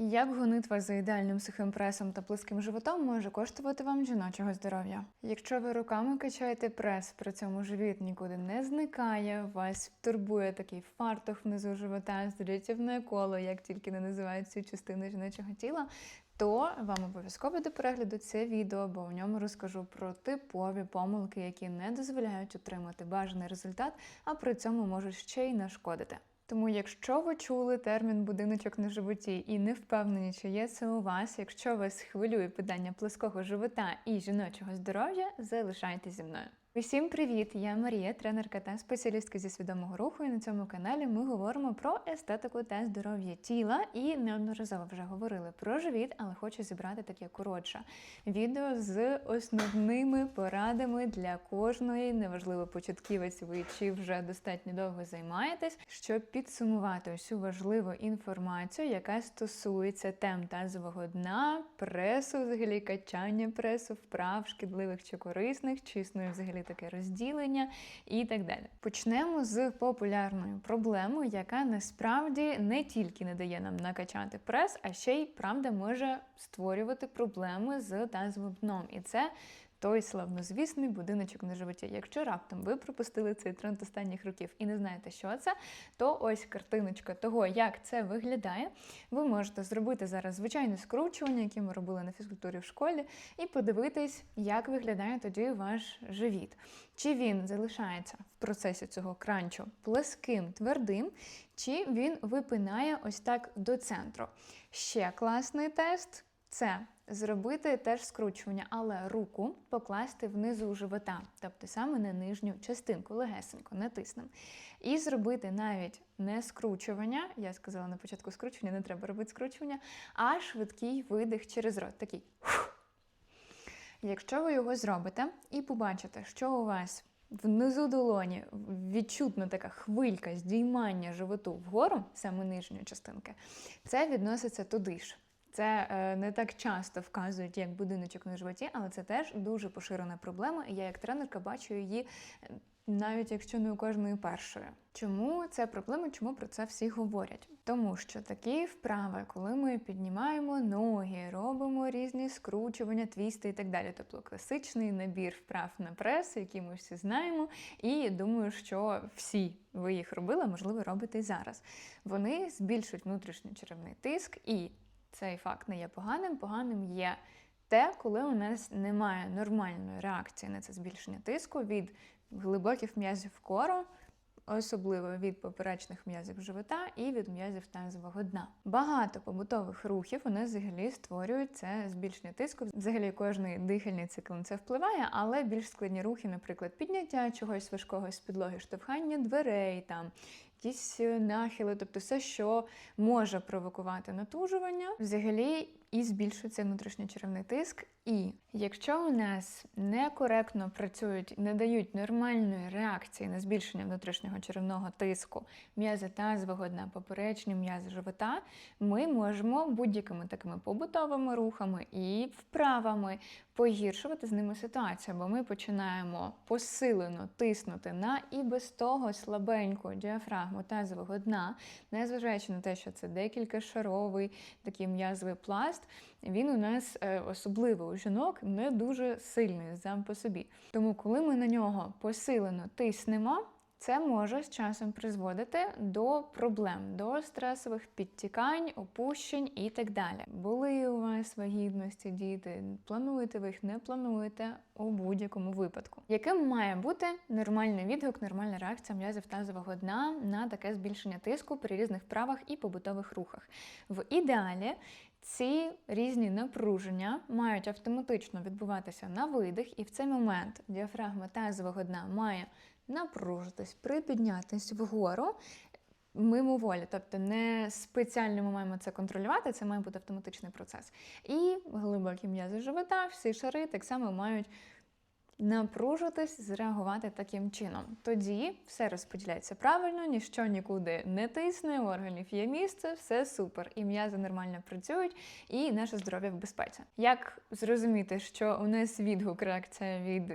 Як гонитва за ідеальним сухим пресом та плоским животом може коштувати вам жіночого здоров'я? Якщо ви руками качаєте прес, при цьому живіт нікуди не зникає, вас турбує такий фартух внизу живота, зрятівне коло, як тільки не називають цю частину жіночого тіла, то вам обов'язково до перегляду це відео, бо в ньому розкажу про типові помилки, які не дозволяють отримати бажаний результат, а при цьому можуть ще й нашкодити. Тому, якщо ви чули термін будиночок на животі і не впевнені, чи є це у вас, якщо вас хвилює питання плоского живота і жіночого здоров'я, залишайтеся зі мною. Усім привіт! Я Марія, тренерка та спеціалістка зі свідомого руху. І на цьому каналі ми говоримо про естетику та здоров'я тіла. І неодноразово вже говорили про живіт, але хочу зібрати таке коротше відео з основними порадами для кожної, неважливо початківець ви чи вже достатньо довго займаєтесь, щоб підсумувати усю важливу інформацію, яка стосується тем тазового дна, пресу, взагалі качання пресу, вправ, шкідливих чи корисних, чи існує взагалі таке розділення і так далі. Почнемо з популярною проблемою, яка насправді не тільки не дає нам накачати прес, а ще й правда може створювати проблеми з тазовим дном. І це той славнозвісний будиночок на животі. Якщо раптом ви пропустили цей тренд останніх років і не знаєте, що це, то ось картиночка того, як це виглядає. Ви можете зробити зараз звичайне скручування, яке ми робили на фізкультурі в школі, і подивитись, як виглядає тоді ваш живіт. Чи він залишається в процесі цього кранчу плеским, твердим, чи він випинає ось так до центру. Ще класний тест це зробити теж скручування, але руку покласти внизу живота, тобто саме на нижню частинку, легесенько, натиснемо. І зробити навіть не скручування, я сказала на початку скручування, не треба робити скручування, а швидкий видих через рот. Такий. Якщо ви його зробите і побачите, що у вас внизу долоні відчутна така хвилька здіймання животу вгору, саме нижньої частинки, це відноситься туди ж. Це е, не так часто вказують як будиночок на животі, але це теж дуже поширена проблема. І я як тренерка бачу її е, навіть якщо не у кожної першої. Чому це проблема? Чому про це всі говорять? Тому що такі вправи, коли ми піднімаємо ноги, робимо різні скручування, твісти і так далі. Тобто класичний набір вправ на прес, які ми всі знаємо, і думаю, що всі ви їх робили, можливо, робите і зараз. Вони збільшують внутрішній черевний тиск і цей факт не є поганим. Поганим є те, коли у нас немає нормальної реакції на це збільшення тиску від глибоких м'язів кору, особливо від поперечних м'язів живота і від м'язів тазового дна. Багато побутових рухів вони взагалі створюють це збільшення тиску. Взагалі кожний дихальний цикл на це впливає, але більш складні рухи, наприклад, підняття чогось важкого з підлоги, штовхання дверей там якісь нахили, тобто все, що може провокувати натужування, взагалі і збільшується внутрішньочеревний тиск. І якщо у нас некоректно працюють, не дають нормальної реакції на збільшення внутрішнього черевного тиску, м'язи тазового дна, поперечні м'язи живота, ми можемо будь-якими такими побутовими рухами і вправами погіршувати з ними ситуацію, бо ми починаємо посилено тиснути на і без того слабеньку діафрагму тазового дна, незважаючи на те, що це декілька шаровий такий м'язовий пласт, він у нас особливо у жінок не дуже сильний сам по собі. Тому, коли ми на нього посилено тиснемо, це може з часом призводити до проблем, до стресових підтікань, опущень і так далі. Були у вас вагітності, діти, плануєте ви їх, не плануєте у будь-якому випадку. Яким має бути нормальний відгук, нормальна реакція м'язів тазового дна на таке збільшення тиску при різних вправах і побутових рухах? В ідеалі ці різні напруження мають автоматично відбуватися на видих, і в цей момент діафрагма тазового дна має напружитись, припіднятись вгору. Мимоволі, тобто не спеціально ми маємо це контролювати, це має бути автоматичний процес. І глибокі м'язи живота, всі шари так само мають напружитись, зреагувати таким чином. Тоді все розподіляється правильно, ніщо нікуди не тисне, у органів є місце, все супер. І м'язи нормально працюють, і наше здоров'я в безпеці. Як зрозуміти, що у нас відгук, реакція від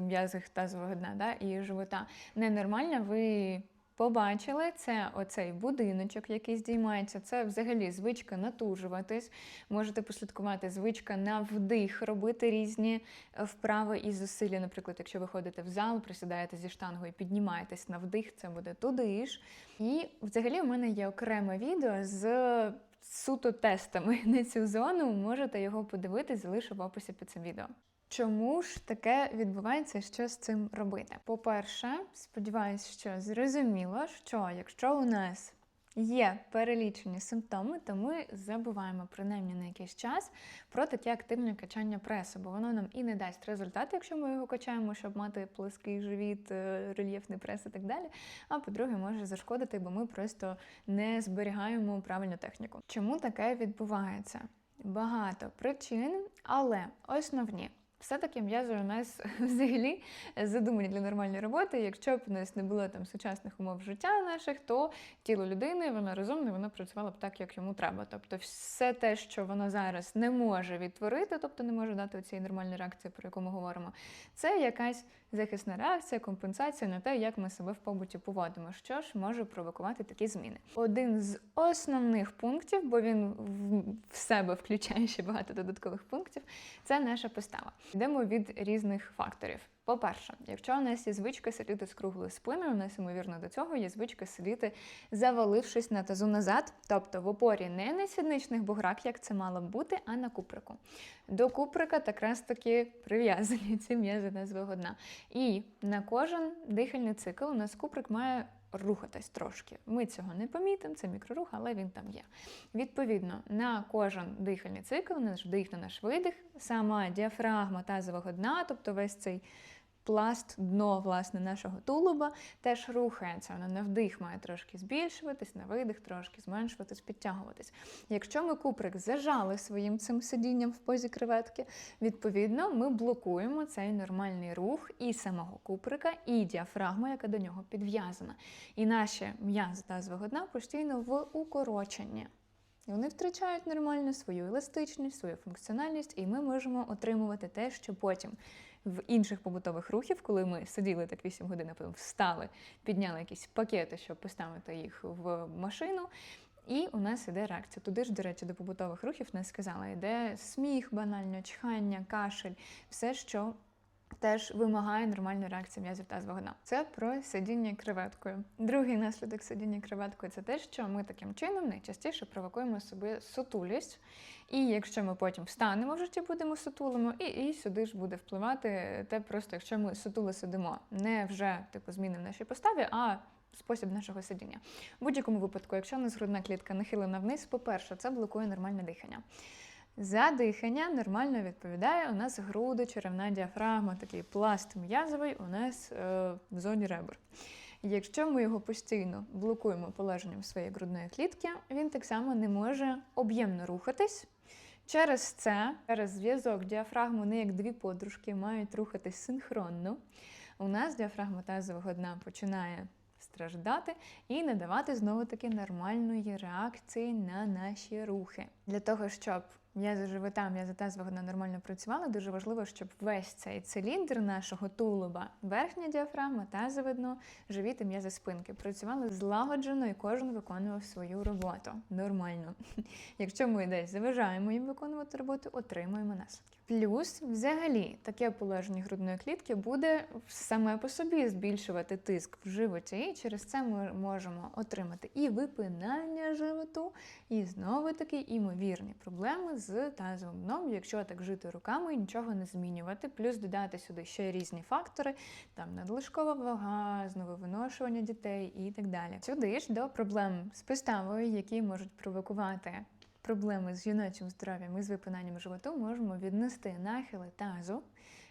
м'язів тазового дна да, і живота ненормальна, ви побачили, це оцей будиночок, який здіймається. Це взагалі звичка натужуватись. Можете послідкувати звичка на вдих, робити різні е, вправи і зусилля. Наприклад, якщо ви ходите в зал, присідаєте зі штангою, піднімаєтесь на вдих, це буде туди ж. І взагалі у мене є окреме відео з суто тестами на цю зону. Можете його подивитись, залишу в описі під цим відео. Чому ж таке відбувається, що з цим робити? По-перше, сподіваюся, що зрозуміло, що якщо у нас є перелічені симптоми, то ми забуваємо принаймні на якийсь час про таке активне качання пресу, бо воно нам і не дасть результат, якщо ми його качаємо, щоб мати плоский живіт, е, рельєфний прес і так далі. А по-друге, може зашкодити, бо ми просто не зберігаємо правильну техніку. Чому таке відбувається? Багато причин, але основні. Все-таки м'язи у нас взагалі задумані для нормальної роботи. Якщо б у нас не було там сучасних умов життя наших, то тіло людини, воно розумне, воно працювало б так, як йому треба. Тобто, все те, що воно зараз не може відтворити, тобто не може дати цієї нормальної реакції, про яку ми говоримо, це якась захисна реакція, компенсація на те, як ми себе в побуті поводимо, що ж може провокувати такі зміни. Один з основних пунктів, бо він в- себе включає ще багато додаткових пунктів, це наша постава. Йдемо від різних факторів. По-перше, якщо у нас є звичка сидіти з круглою спиною, у нас, ймовірно, до цього є звичка сидіти, завалившись на тазу назад, тобто в опорі не на сідничних буграх, як це мало б бути, а на куприку. До куприка якраз таки прив'язані ці м'язи назвого дна. І на кожен дихальний цикл у нас куприк має рухатись трошки. Ми цього не помітимо, це мікрорух, але він там є. Відповідно, на кожен дихальний цикл, наш вдих на наш видих, сама діафрагма тазового дна, тобто весь цей пласт, дно власне нашого тулуба теж рухається. Вона на вдих має трошки збільшуватись, на видих трошки зменшуватись, підтягуватись. Якщо ми куприк зажали своїм цим сидінням в позі креветки, відповідно ми блокуємо цей нормальний рух і самого куприка, і діафрагму, яка до нього підв'язана. І наші м'язи тазового дна постійно в укороченні. І вони втрачають нормально свою еластичність, свою функціональність, і ми можемо отримувати те, що потім в інших побутових рухів, коли ми сиділи так 8 годин, а потім встали, підняли якісь пакети, щоб поставити їх в машину. І у нас іде реакція. Туди ж, до речі, до побутових рухів не сказала, йде сміх, банально, чхання, кашель, все, що теж вимагає нормальної реакції м'язів тазового дна. Це про сидіння креветкою. Другий наслідок сидіння креветкою це те, що ми таким чином найчастіше провокуємо собі сутулість. І якщо ми потім встанемо в житті, будемо сутулими, і, і сюди ж буде впливати те, просто якщо ми сутули сидимо, не вже типу зміни в нашій поставі, а спосіб нашого сидіння. В будь-якому випадку, якщо у нас грудна клітка нахилена вниз, по-перше, це блокує нормальне дихання. За дихання нормально відповідає у нас груди, черевна діафрагма, такий пласт м'язовий у нас е, в зоні ребер. Якщо ми його постійно блокуємо положенням своєї грудної клітки, він так само не може об'ємно рухатись. Через це, через зв'язок діафрагми, вони як дві подружки мають рухатись синхронно. У нас діафрагма тазового дна починає страждати і не давати знову таки нормальної реакції на наші рухи. Для того, щоб м'язи живота, м'язи тазового вона нормально працювала. дуже важливо, щоб весь цей циліндр нашого тулуба, верхня діафрагма, тазове дно, живіт і м'язи спинки працювали злагоджено і кожен виконував свою роботу нормально. Якщо ми десь заважаємо їм виконувати роботу, отримуємо наслідки. Плюс, взагалі, таке положення грудної клітки буде саме по собі збільшувати тиск в животі, і через це ми можемо отримати і випинання животу, і знову таки імовірні проблеми з тазовим дном, якщо так жити руками і нічого не змінювати. Плюс додати сюди ще різні фактори, там надлишкова вага, знову виношування дітей і так далі. Сюди ж до проблем з поставою, які можуть провокувати проблеми з жіночим здоров'ям і з випинанням животу можемо віднести нахили тазу.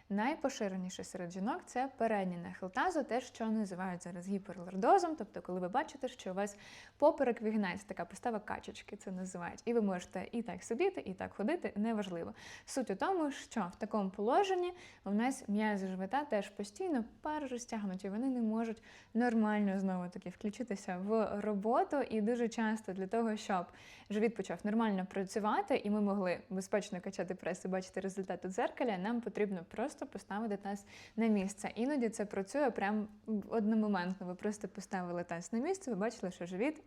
Найпоширеніше серед жінок це передній нахил тазу, те, що називають зараз гіперлордозом. Тобто, коли ви бачите, що у вас поперек вигинається така постава качечки, це називають. І ви можете і так сидіти, і так ходити, неважливо. Суть у тому, що в такому положенні у нас м'язи живота теж постійно перерозтягнуті, вони не можуть нормально знову таки включитися в роботу. І дуже часто для того, щоб живіт почав нормально працювати, і ми могли безпечно качати прес і бачити результат у дзеркалі, нам потрібно просто просто поставити таз на місце. Іноді це працює прям одномоментно. Ви просто поставили таз на місце, ви бачили, що живіт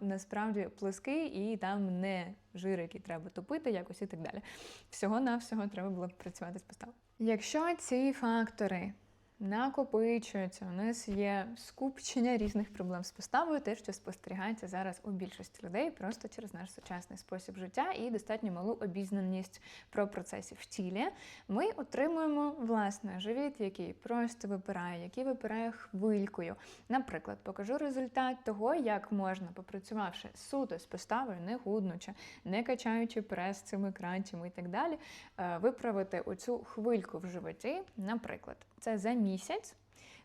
насправді плоский і там не жир, який треба топити, якось і так далі. Всього на всього треба було працювати з поставою. Якщо ці фактори накопичуються, у нас є скупчення різних проблем з поставою, те, що спостерігається зараз у більшості людей, просто через наш сучасний спосіб життя і достатньо малу обізнаність про процеси в тілі, ми отримуємо власне живіт, який просто випирає, який випирає хвилькою. Наприклад, покажу результат того, як можна, попрацювавши суто з поставою, не худнучи, не качаючи прес цими кранчами і так далі, е, виправити оцю хвильку в животі. Наприклад, це за місяць.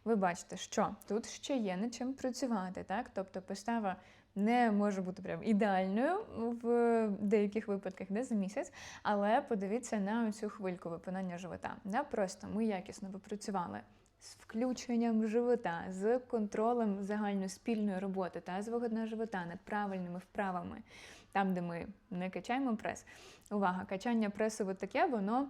Ви бачите, що тут ще є над чим працювати, так? Тобто постава не може бути прям ідеальною в деяких випадках, не за місяць, але подивіться на цю хвильку випинання живота. Не просто ми якісно попрацювали з включенням живота, з контролем загальноспільної роботи та з вигодного живота над правильними вправами, там, де ми не качаємо прес. Увага, качання пресу таке, воно.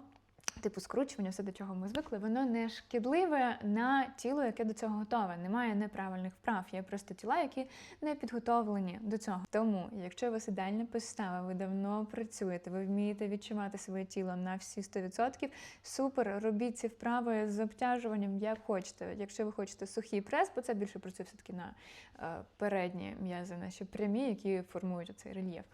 Типу скручування, все до чого ми звикли, воно не шкідливе на тіло, яке до цього готове. Немає неправильних вправ. Є просто тіла, які не підготовлені до цього. Тому, якщо у вас ідеальна постава, ви давно працюєте, ви вмієте відчувати своє тіло на всі 100%, супер, робіть ці вправи з обтяжуванням, як хочете. Якщо ви хочете сухий прес, бо це більше працює все-таки на е, передні м'язи, наші прямі, які формують цей рельєф,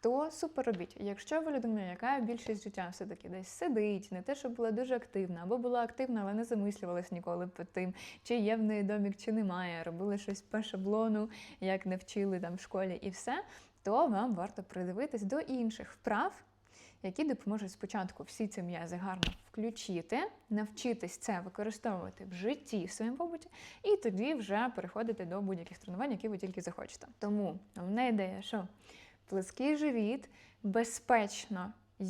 то супер робіть. Якщо ви людина, яка більшість життя все-таки десь сидить, не те, що була дуже активна, або була активна, але не замислювалась ніколи перед тим, чи є в неї домік, чи немає, робили щось по шаблону, як не вчили там в школі і все, то вам варто придивитись до інших вправ. Які допоможуть спочатку всі ці м'язи гарно включити, навчитись це використовувати в житті в своєму побуті, і тоді вже переходити до будь-яких тренувань, які ви тільки захочете. Тому головна ідея, що плоский живіт безпечно і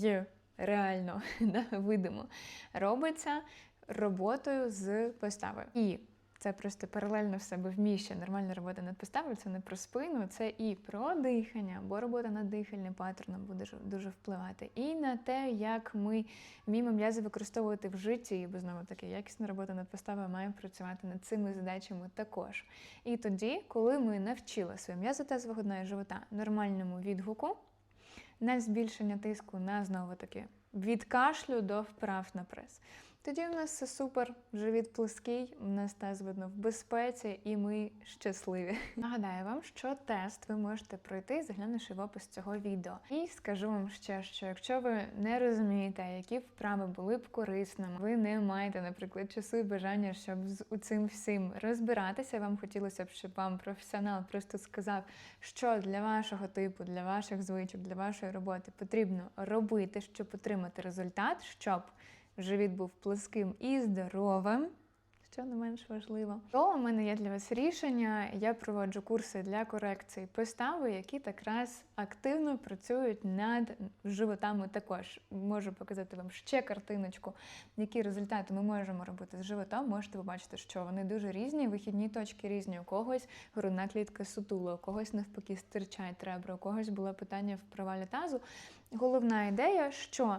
реально да, видимо робиться роботою з поставою. І це просто паралельно в себе вміщує. Нормальна робота над поставою це не про спину, це і про дихання, бо робота над дихальним паттерном буде дуже впливати. І на те, як ми вміємо м'язи використовувати в житті, бо знову таки якісна робота над поставою має працювати над цими задачами також. І тоді, коли ми навчили своє м'язи тазового і живота нормальному відгуку, на збільшення тиску на знову таки від кашлю до вправ на прес. Тоді у нас все супер, живіт плоский, у нас таз видно в безпеці, і ми щасливі. Нагадаю вам, що тест ви можете пройти, заглянувши в опис цього відео. І скажу вам ще, що якщо ви не розумієте, які вправи були б корисними, ви не маєте, наприклад, часу і бажання, щоб з цим всім розбиратися. Вам хотілося б, щоб вам професіонал просто сказав, що для вашого типу, для ваших звичок, для вашої роботи потрібно робити, щоб отримати результат, щоб живіт був плоским і здоровим. Що не менш важливо, то у мене є для вас рішення. Я проводжу курси для корекції постави, які якраз активно працюють над животами. Також можу показати вам ще картиночку, які результати ми можемо робити з животом. Можете побачити, що вони дуже різні, вихідні точки різні. У когось грудна клітка сутула, у когось навпаки стирчать ребра, у когось було питання в провалі тазу. Головна ідея, що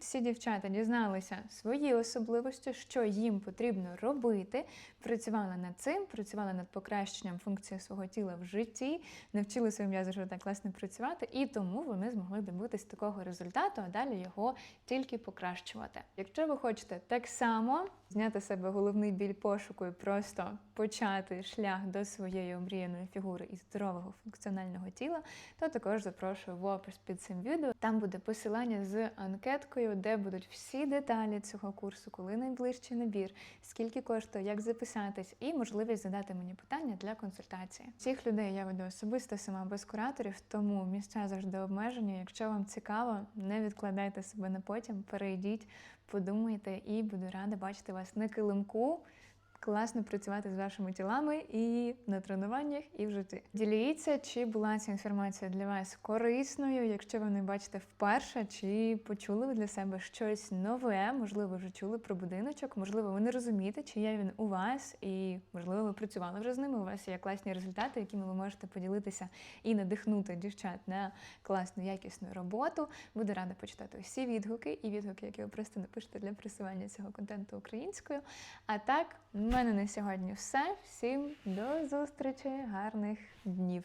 всі дівчата дізналися свої особливості, що їм потрібно робити, працювали над цим, працювали над покращенням функції свого тіла в житті, навчили свої м'язи живота класно працювати, і тому вони змогли добитись такого результату, а далі його тільки покращувати. Якщо ви хочете так само зняти себе головний біль пошуку і просто почати шлях до своєї омріяної фігури і здорового функціонального тіла, то також запрошую в опис під цим відео. Там буде посилання з анкеткою, де будуть всі деталі цього курсу, коли найближчий набір, скільки коштує, як записатись, і можливість задати мені питання для консультації. Цих людей я веду особисто сама без кураторів, тому місця завжди обмежені. Якщо вам цікаво, не відкладайте себе на потім, перейдіть, подумайте, і буду рада бачити вас на килимку. Класно працювати з вашими тілами і на тренуваннях, і в житті. Діліться, чи була ця інформація для вас корисною, якщо ви не бачите вперше, чи почули ви для себе щось нове, можливо, вже чули про будиночок, можливо, ви не розумієте, чи є він у вас, і можливо, ви працювали вже з ними. У вас є класні результати, якими ви можете поділитися і надихнути дівчат на класну якісну роботу. Буду рада почитати усі відгуки і відгуки, які ви просто напишете для просування цього контенту українською. А так, в мене на сьогодні все. Всім до зустрічі, гарних днів.